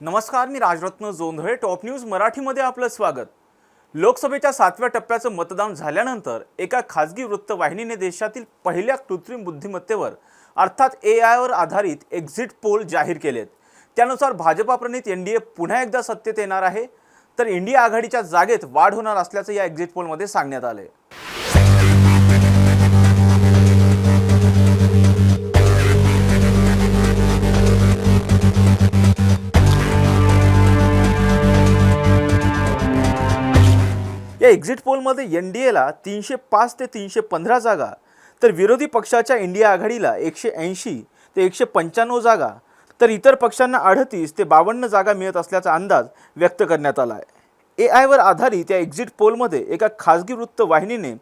नमस्कार मी Rajratna Jondhale. Top news मराठीमध्ये आपलं स्वागत. लोकसभेच्या सातव्या टप्प्याचं मतदान झाल्यानंतर एका खाजगी वृत्तवाहिनीने देशातील पहिल्या कृत्रिम बुद्धिमत्तेवर अर्थात ए आयवर आधारित एक्झिट पोल जाहीर केलेत. त्यानुसार भाजपाप्रणित एन डी ए पुन्हा एकदा सत्तेत येणार आहे. तर इंडिया आघाडीच्या जागेत वाढ होणार असल्याचं या एक्झिट पोलमध्ये सांगण्यात आलं या एक्झिट पोलमध्ये एन डी एला तीनशे पाच ते तीनशे पंधरा जागा तर विरोधी पक्षाच्या इंडिया आघाडीला एकशे ऐंशी ते एकशे पंच्याण्णव जागा तर इतर पक्षांना अडतीस ते बावन्न जागा मिळत असल्याचा अंदाज व्यक्त करण्यात आला आहे ए आयवर आधारित या एक्झिट पोलमध्ये एका खाजगी वृत्तवाहिनीने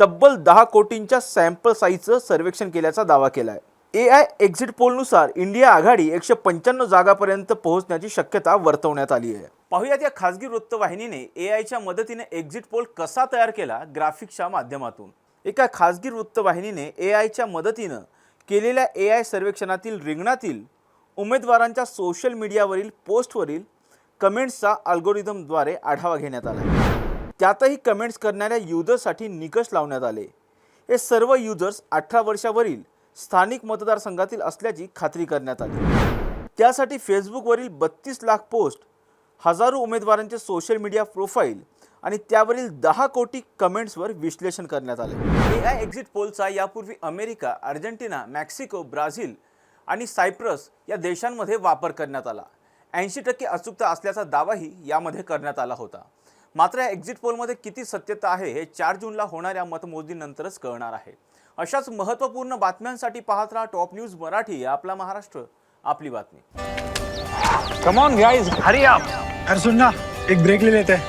तब्बल दहा कोटींच्या सॅम्पल साईजचं सर्वेक्षण केल्याचा दावा केला आहे ए आय एक्झिट पोलनुसार इंडिया आघाडी एकशे पंच्याण्णव जागापर्यंत पोहोचण्याची शक्यता वर्तवण्यात आली आहे. पाहूयात या खाजगी वृत्तवाहिनीने ए आयच्या मदतीने एक्झिट पोल कसा तयार केला ग्राफिक्सच्या माध्यमातून? एका खाजगी वृत्तवाहिनीने ए आयच्या मदतीनं केलेल्या ए आय सर्वेक्षणातील रिंगणातील उमेदवारांच्या सोशल मीडियावरील पोस्टवरील कमेंट्सचा अल्गोरिदमद्वारे आढावा घेण्यात आला. त्यातही कमेंट्स करणाऱ्या युजर्ससाठी निकष लावण्यात आले. हे सर्व युजर्स अठरा वर्षावरील स्थानिक मतदारसंघातील असल्याची खात्री करण्यात आली. त्यासाठी फेसबुकवरील बत्तीस लाख पोस्ट हजारो उमेदवारांचे सोशल मीडिया प्रोफाईल आणि त्यावरील दहा कोटी कमेंट्सवर विश्लेषण करण्यात आले. ए आय एक्झिट पोलचा यापूर्वी अमेरिका अर्जेंटिना मेक्सिको ब्राझील आणि सायप्रस या देशांमध्ये वापर करण्यात आला. ऐंशी टक्के अचूकता असल्याचा दावाही यामध्ये करण्यात आला होता. मात्र या एक्झिट पोलमध्ये किती सत्यता आहे हे चार जूनला होणाऱ्या मतमोजणीनंतरच कळणार आहे. अशाच महत्त्वपूर्ण बातम्यांसाठी पाहत राहा टॉप न्यूज मराठी आपला महाराष्ट्र. आपली बातमी. Come on guys hurry up अरे सुन ना एक ब्रेक ले लेते हैं.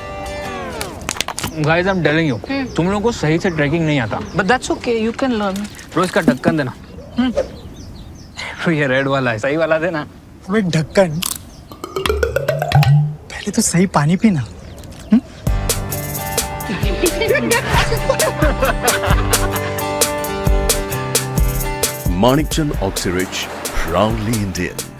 Guys I am telling you तुम लोगों को सही से ट्रैकिंग नहीं आता. But that's okay, you can learn. रोज का ढक्कन देना. तो ये रेड वाला है. सही वाला देना. अबे ढक्कन. पहले तो सही पानी पीना. Manikchand Oxyrich, proudly Indian.